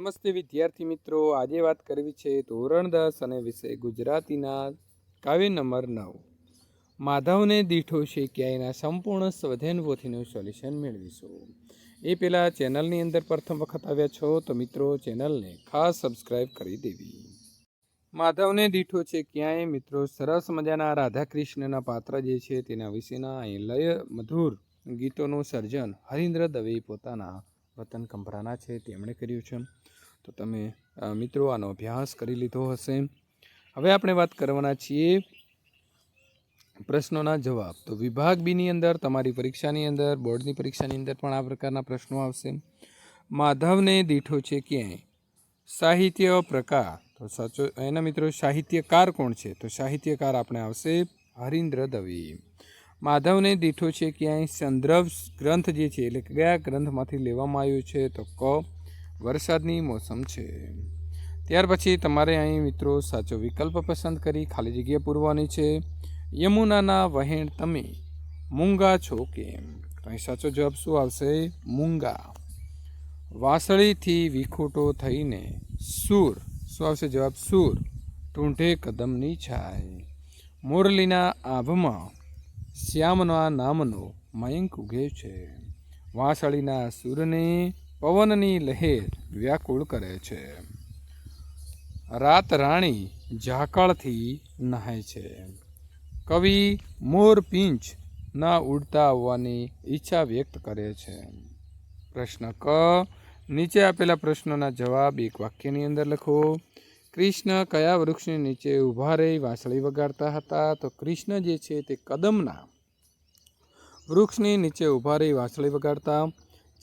નમસ્તે વિદ્યાર્થી મિત્રો. આજે વાત કરવી છે ધોરણ દસ અને વિષય ગુજરાતીના કાવ્ય નંબર નવ. માધવને દીઠો છે ક્યાંયના સંપૂર્ણ સ્વધેન પોથીનું સોલ્યુશન મેળવીશું. એ પહેલાં ચેનલની અંદર પ્રથમ વખત આવ્યા છો તો મિત્રો ચેનલને ખાસ સબસ્ક્રાઈબ કરી દેવી. માધવને દીઠો છે ક્યાંય? મિત્રો, સરસ મજાના રાધાકૃષ્ણના પાત્ર જે છે તેના વિશેના અહીં લય મધુર ગીતોનું સર્જન હરીન્દ્ર દવે પોતાના વતન કંપરાના છે. તેમણે કર્યું છે. તો તમે મિત્રો, આનો અભ્યાસ કરી લીધો હશે. હવે આપણે વાત કરવાના છીએ પ્રશ્નોના જવાબ. તો વિભાગ બીની અંદર, તમારી પરીક્ષાની અંદર, બોર્ડની પરીક્ષાની અંદર પણ આ પ્રકારના પ્રશ્નો આવશે. માધવને દીઠો છે ક્યાંય? સાહિત્ય પ્રકાર. તો સાચો, એના મિત્રો, સાહિત્યકાર કોણ છે? તો સાહિત્યકાર આપણે આવશે હરીન્દ્ર દવે. માધવને દીઠો છે ક્યાંય? સંદર્ભ ગ્રંથ જે છે, એટલે કયા ગ્રંથમાંથી લેવામાં આવ્યું છે? તો ક વરસાદની મોસમ છે. ત્યાર પછી તમારે અહીં મિત્રો સાચો વિકલ્પ પસંદ કરી ખાલી જગ્યા પૂરવાની છે. યમુનાના વહેણ તમે મૂંગા છો કેમ? તો અહીં સાચો જવાબ શું આવશે? મૂંગા. વાસળીથી વિખોટો થઈને સૂર. શું આવશે જવાબ? સૂર. ટૂંઢે કદમની છાય. મોરલીના આભમાં શ્યામના નામનો મયંક ઉગે છે. વાંસળીના સૂરને પવનની લહેર વ્યાકુળ કરે છે. રાત રાણી ઝાકળથી નહાય છે. કવિ મોર પિંચ ના ઉડતા આવવાની ઈચ્છા વ્યક્ત કરે છે. પ્રશ્ન ક, નીચે આપેલા પ્રશ્નોના જવાબ એક વાક્યની અંદર લખો. કૃષ્ણ કયા વૃક્ષની નીચે ઊભા રહી વાંસળી વગાડતા હતા? તો કૃષ્ણ જે છે તે કદમના વૃક્ષની નીચે ઊભા રહી વાંસળી વગાડતા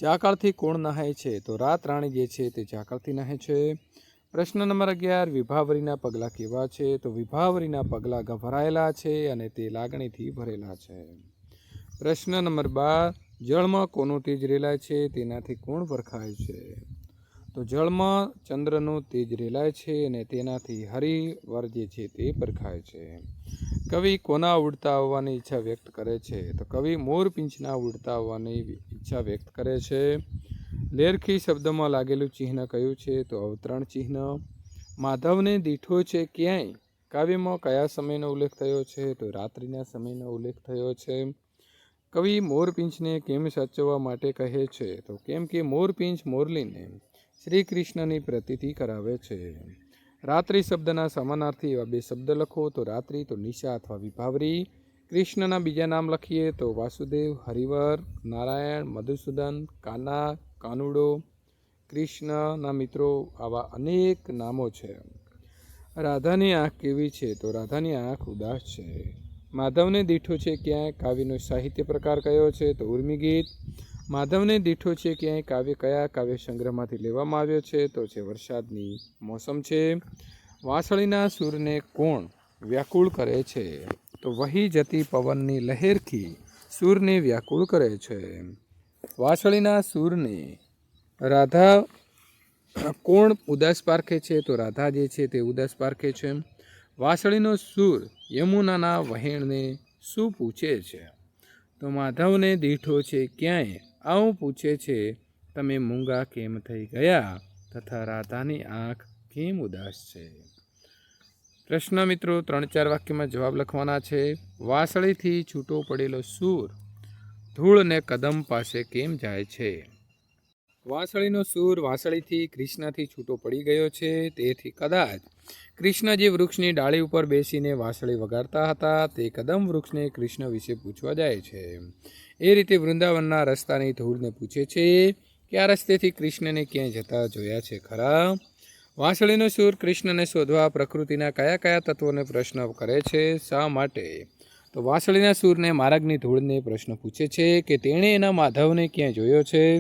ઝાકળથી કોણ નહાય છે? તો રાત રાણી જે છે તે ઝાકળથી નહાય છે. પ્રશ્ન નંબર અગિયાર, વિભાવરીના પગલાં કેવા છે? તો વિભાવરીના પગલાં ગભરાયેલા છે અને તે લાગણીથી ભરેલા છે. પ્રશ્ન નંબર બાર, જળમાં કોનું તેજ રેલાય છે? તેનાથી કોણ પરખાય છે? તો જળમાં ચંદ્રનું તેજ રેલાય છે અને તેનાથી હરિવર જે છે તે પરખાય છે. કવિ કોના ઉડતા આવવાની ઈચ્છા વ્યક્ત કરે છે? તો કવિ મોરપિંછના ઉડતા આવવાની ઈચ્છા વ્યક્ત કરે છે. લેરખી શબ્દમાં લાગેલું ચિહ્ન કયું છે તો અવતરણ ચિહ્ન. માધવને દીઠો છે ક્યાંય? કાવ્યમાં કયા સમયનો ઉલ્લેખ થયો છે તો રાત્રિના સમયનો ઉલ્લેખ થયો છે. કવિ મોરપિંચને કેમ સાચવવા માટે કહે છે તો કેમ કે મોરપિંચ મોરલીને શ્રી કૃષ્ણની પ્રતીતિ કરાવે છે. રાત્રિ શબ્દના સમાનાર્થી એવા બે શબ્દ લખો તો રાત્રિ તો નિશા અથવા વિભાવરી. કૃષ્ણના બીજા નામ લખીએ તો વાસુદેવ, હરિવર, નારાયણ, મધુસૂદન કાના કાનુડો, કૃષ્ણના મિત્રો આવા અનેક નામો છે. રાધાની આંખ કેવી છે? તો રાધાની આંખ ઉદાસ છે. માધવને દીઠો છે ક્યાંય? કાવ્યનો સાહિત્ય પ્રકાર કયો છે? તો ઉર્મી ગીત. માધવને દીઠો છે ક્યાંય? કાવ્ય કયા કાવ્ય સંગ્રહમાંથી લેવામાં આવ્યો છે? તો છે વરસાદની મોસમ છે. વાંસળીના સૂરને કોણ વ્યાકુળ કરે છે? તો વહી જતી પવનની લહેરથી સૂરને વ્યાકુળ કરે છે. વાંસળીના સૂરને રાધા કોણ ઉદાસ પારખે છે? તો રાધા જે છે તે ઉદાસ પારખે છે. વાંસળીનો સૂર યમુનાના વહેણને શું પૂછે છે? તો માધવને દીઠો છે, ક્યાંય? આવું પૂછે છે, તમે મૂંગા કેમ થઈ ગયા? તથા રાધાની આંખ કેમ ઉદાસ છે? પ્રશ્ન મિત્રો, ત્રણ ચાર વાક્યમાં જવાબ લખવાના છે. વાસળીથી છૂટો પડેલો સૂર ધૂળને કદમ પાસે કેમ જાય છે? વાંસળીનો સૂર વાસળીથી કૃષ્ણથી છૂટો પડી ગયો છે. તેથી કદાચ કૃષ્ણ જે વૃક્ષની ડાળી ઉપર બેસીને વાસળી વગાડતા હતા, તે કદમ વૃક્ષને કૃષ્ણ વિશે પૂછવા જાય છે. એ રીતે વૃંદાવનના રસ્તાની ધૂળને પૂછે છે કે આ રસ્તેથી કૃષ્ણને ક્યાંય જતા જોયા છે ખરા? વાંસળીનો સૂર કૃષ્ણને શોધવા પ્રકૃતિના કયા કયા તત્વોને પ્રશ્ન કરે છે શા માટે? તો વાંસળીના સૂરને માર્ગની ધૂળને પ્રશ્ન પૂછે છે કે તેણે એના માધવને ક્યાંય જોયો છે?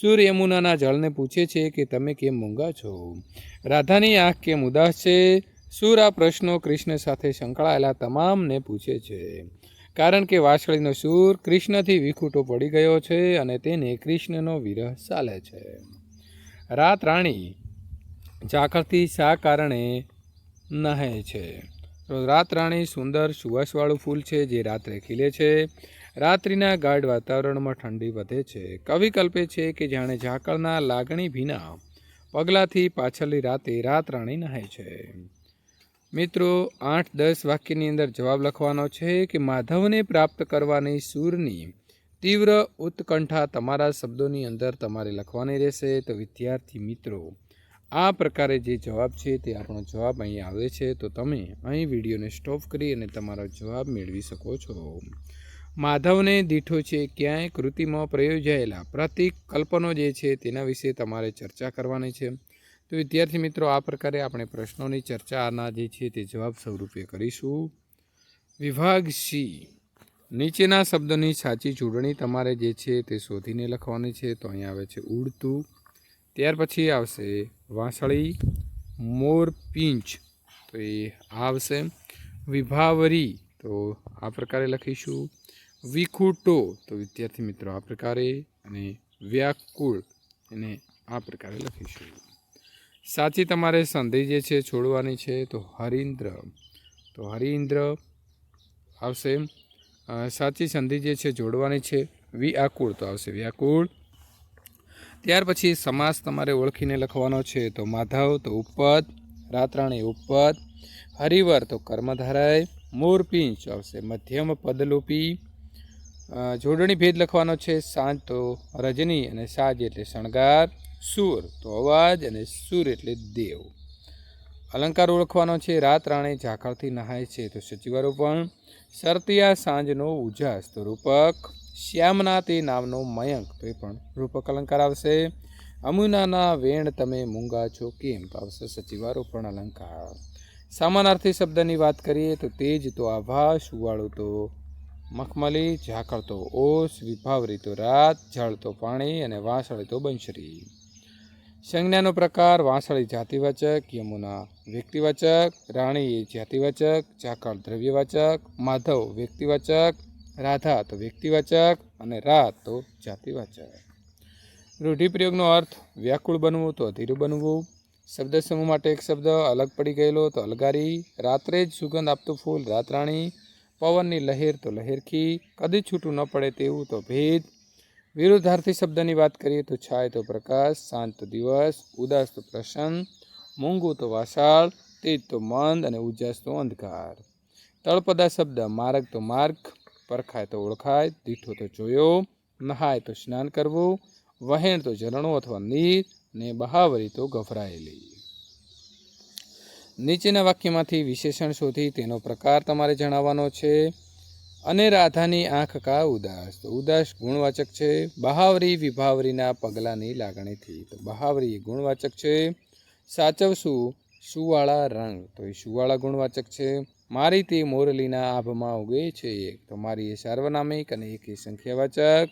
સૂર યમુનાના જળને પૂછે છે કે તમે કેમ મૂંગા છો? રાધાની આંખ કેમ ઉદાસ છે? સૂર આ પ્રશ્નો કૃષ્ણ સાથે સંકળાયેલા તમામને પૂછે છે. કારણ કે વાંસળીનો સૂર કૃષ્ણથી વિખૂટો પડી ગયો છે અને તેને કૃષ્ણનો વિરહ ચાલે છે. રાત રાણી ઝાકળથી શા કારણે નહે છે? રાતરાણી રાત રાણી સુંદર સુવાસવાળું ફૂલ છે જે રાત્રે ખીલે છે. રાત્રિના ગાઢ વાતાવરણમાં ઠંડી વધે છે. કવિ કલ્પે છે કે જાણે ઝાકળના લાગણી ભીના પગલાથી પાછળની રાતે રાત રાણી નહાય છે. મિત્રો આઠ દસ વાક્યની અંદર જવાબ લખવાનો છે કે માધવને પ્રાપ્ત કરવાની સૂરની તીવ્ર ઉત્કંઠા તમારા શબ્દોની અંદર તમારે લખવાની રહેશે. તો વિદ્યાર્થી મિત્રો આ પ્રકારે જે જવાબ છે તે આપણો જવાબ અહીં આવે છે. તો તમે અહીં વિડીયોને સ્ટોપ કરી અને તમારો જવાબ મેળવી શકો છો. માધવને દીઠો છે ક્યાંય કૃતિમાં પ્રયોજાયેલા પ્રતિક કલ્પનો જે છે તેના વિશે તમારે ચર્ચા કરવાની છે. તો વિદ્યાર્થી મિત્રો, આ પ્રકારે આપણે પ્રશ્નોની ચર્ચાના જે છે તે જવાબ સ્વરૂપે કરીશું. વિભાગ સી. નીચેના શબ્દોની સાચી જોડણી તમારે જે છે તે શોધીને લખવાની છે. તો અહીં આવે છે ઉડતું. ત્યાર પછી આવશે વાંસળી, મોર પીંછ તો એ આવશે. વિભાવરી. તો આ પ્રકારે લખીશું. વિખૂટો. તો વિદ્યાર્થી મિત્રો આ પ્રકારે અને વ્યાકુળ. એને આ પ્રકારે લખીશું. સાચી તમારે સંધિ જે છે છોડવાની છે તો હરિન્દ્ર. તો હરિન્દ્ર આવશે. સાચી સંધિ જે છે જોડવાની છે વ્યાકુળ તો આવશે વ્યાકુળ. ત્યાર પછી સમાસ તમારે ઓળખીને લખવાનો છે. તો માધવ, તો ઉપપદ. રાતરાણી, ઉપપદ. હરિવર, તો કર્મધારાય. મોરપીંચ આવશે મધ્યમ પદલોપી. જોડણી ભેદ લખવાનો છે. સાંજ, તો રજની અને સાજ એટલે શણગાર. સુર, તો અવાજ અને સુર એટલે દેવ. અલંકાર ઓળખવાનો છે. રાત રાણે ઝાકળથી નહાય છે. તો સચિવારો પણ સરતિયા સાંજનો ઉજાસ, તો રૂપક. શ્યામના તે નામનો મયંક તો એ પણ રૂપક અલંકાર આવશે. અમુનાના વેણ તમે મૂંગા છો કેમ? તો આવશે સચિવારોપણ અલંકાર. સામાનાર્થી શબ્દની વાત કરીએ તો તેજ તો આભા સુવાળું તો મખમલી, ઝાકળ તો ઓસ, વિભાવરી તો રાત જળ પાણી અને વાંસળી તો બંશરી સંજ્ઞાનો પ્રકાર વાંસળી જાતિવાચક, યમુના વ્યક્તિવાચક, રાણી એ જાતિવાચક, ઝાકળ દ્રવ્યવાચક, માધવ વ્યક્તિવાચક રાધા તો વ્યક્તિવાચક અને રાત તો જાતિવાચક. રૂઢિપ્રયોગનો અર્થ વ્યાકુળ બનવું તો અધીરું બનવું. શબ્દ સમૂહ માટે એક શબ્દ અલગ પડી ગયેલો તો અલગારી. રાત્રે જ સુગંધ આપતું ફૂલ રાતરાણી. પવનની લહેર તો લહેરખી. કદી છૂટું ન પડે તેવું તો ભેદ. વિરુદ્ધાર્થી શબ્દની વાત કરીએ તો છાય તો પ્રકાશ, શાંત તો દિવસ, ઉદાસ તો પ્રસન્ન, મૂંગું તો વાસાળ, તેજ તો મંદ અને ઉજાસ તો અંધકાર. તળપદા શબ્દ માર્ગ તો માર્ગ. પરખાય તો ઓળખાય, દીઠો તો જોયો, નહાય તો સ્નાન કરવું, વહેણ તો ઝરણું અથવા નીર, ને બહાવરી તો ગભરાયેલી. નીચેના વાક્યમાંથી વિશેષણ શોધી તેનો પ્રકાર તમારે જણાવવાનો છે. અને રાધાની આંખ કા ઉદાસ? તો ઉદાસ ગુણવાચક છે. બહાવરી વિભાવરીના પગલાંની લાગણીથી. તો બહાવરી ગુણવાચક છે. સાચવશું સુવાળા રંગ. તો એ સુવાળા ગુણવાચક છે. મારી તે મોરલીના આભમાં ઉગે છે એક. તો મારી એ સાર્વનામિક અને એક એ સંખ્યાવાચક.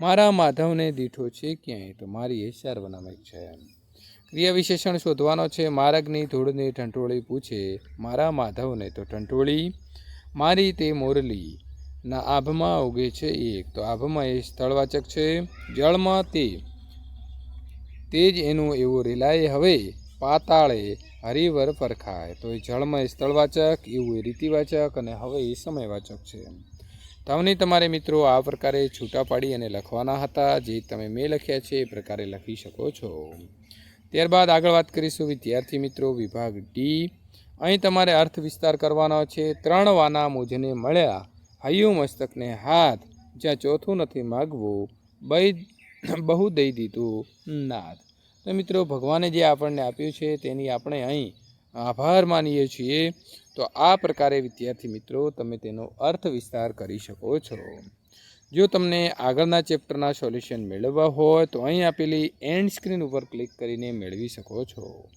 મારા માધવને દીઠો છે ક્યાંય? તો મારી એ સાર્વનામિક છે. ક્રિયા વિશેષણ શોધવાનો છે. માર્ગની ધૂળની ટંટોળી પૂછે. મારા માધવને તો ટંટોળી મારી તે મોરલી ના આભમાં ઉગે છે એક. તો આભમાં એ સ્થળવાચક છે. જળમાં તે તે જ એનું એવું રેલાય હવે. પાતાળે હરિવર પરખાય. તો એ જળમય સ્થળવાચક, એવું એ રીતિવાચક અને હવે એ સમયવાચક છે. તમને તમારે મિત્રો આ પ્રકારે છૂટા પાડી અને લખવાના હતા, જે તમે મેં લખ્યા છે એ પ્રકારે લખી શકો છો. ત્યારબાદ આગળ વાત કરીશું વિદ્યાર્થી મિત્રો વિભાગ ડી. અહીં તમારે અર્થ વિસ્તાર કરવાનો છે. ત્રણ વાના મુજને મળ્યા. હૈયું મસ્તકને હાથ. જ્યાં ચોથું નથી માગવું બહુ દઈ દીધું નાદ. તો મિત્રો, ભગવાને જે આપણને આપ્યું છે તેની આપણે અહીં આભાર માનીએ છીએ. તો આ પ્રકારે વિદ્યાર્થી મિત્રો, તમે તેનો અર્થ વિસ્તાર કરી શકો છો. જો તમને આગળના ચેપ્ટરના સોલ્યુશન મેળવવા હોય, તો અહીં આપેલી એન્ડ સ્ક્રીન ઉપર ક્લિક કરીને મેળવી શકો છો.